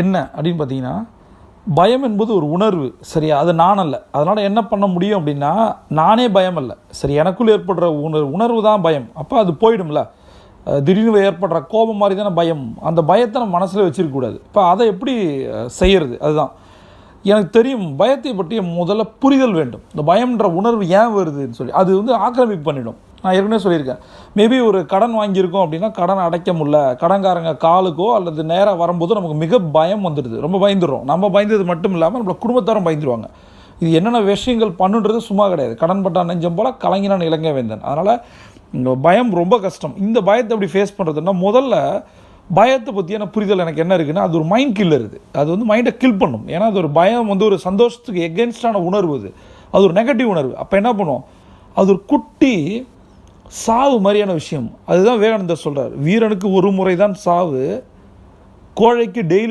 என்ன அப்படின்னு பார்த்தீங்கன்னா பயம் என்பது ஒரு உணர்வு சரியா? அது நான் அல்ல அதனால் என்ன பண்ண முடியும் அப்படின்னா நானே பயம் அல்ல. சரி எனக்குள்ளே ஏற்படுற உணர்வு உணர்வு தான் பயம். அப்போ அது போயிடும்ல. திடீர்னு ஏற்படுற கோபம் மாதிரி தானே பயம். அந்த பயத்தை நம்ம மனசில் வச்சிருக்கக்கூடாது இப்போ அதை எப்படி செய்கிறது அதுதான். எனக்கு தெரியும் பயத்தை பற்றிய முதல்ல புரிதல் வேண்டும். இந்த பயம்ன்ற உணர்வு ஏன் வருதுன்னு சொல்லி அது வந்து ஆக்கிரமிப்பு பண்ணிடும். நான் ஏற்கனவே சொல்லியிருக்கேன். மேபி ஒரு கடன் வாங்கியிருக்கோம் அப்படின்னா கடன் அடைக்க முடியல. கடன்காரங்க காலுக்கோ அல்லது நேராக வரும்போது நமக்கு மிக பயம் வந்துடுது. ரொம்ப பயந்துடுறோம். நம்ம பயந்தது மட்டும் இல்லாமல் நம்மளை குடும்பத்தாரும் பயந்துருவாங்க. இது என்னென்ன விஷயங்கள் பண்ணுன்றது சும்மா கிடையாது. கடன் பட்டா நெஞ்சம் போல் கலங்கினான் இலங்கை வேந்தன். அதனால் இந்த பயம் ரொம்ப கஷ்டம். இந்த பயத்தை எப்படி ஃபேஸ் பண்ணுறதுன்னா முதல்ல பயத்தை பற்றியான புரிதல் எனக்கு என்ன இருக்குன்னா அது ஒரு மைண்ட் கில்லர் இது. அது வந்து மைண்டை கில் பண்ணும். ஏன்னா அது ஒரு பயம் வந்து ஒரு சந்தோஷத்துக்கு எகென்ஸ்டான உணர்வு அது. அது ஒரு நெகட்டிவ் உணர்வு. அப்போ என்ன பண்ணுவோம்? அது ஒரு குட்டி சாவு மாதிரியான விஷயம். அதுதான் விவேகானந்தர் சொல்றார். வீரனுக்கு ஒரு முறை தான் சாவு. கோழைக்கு டெய்லி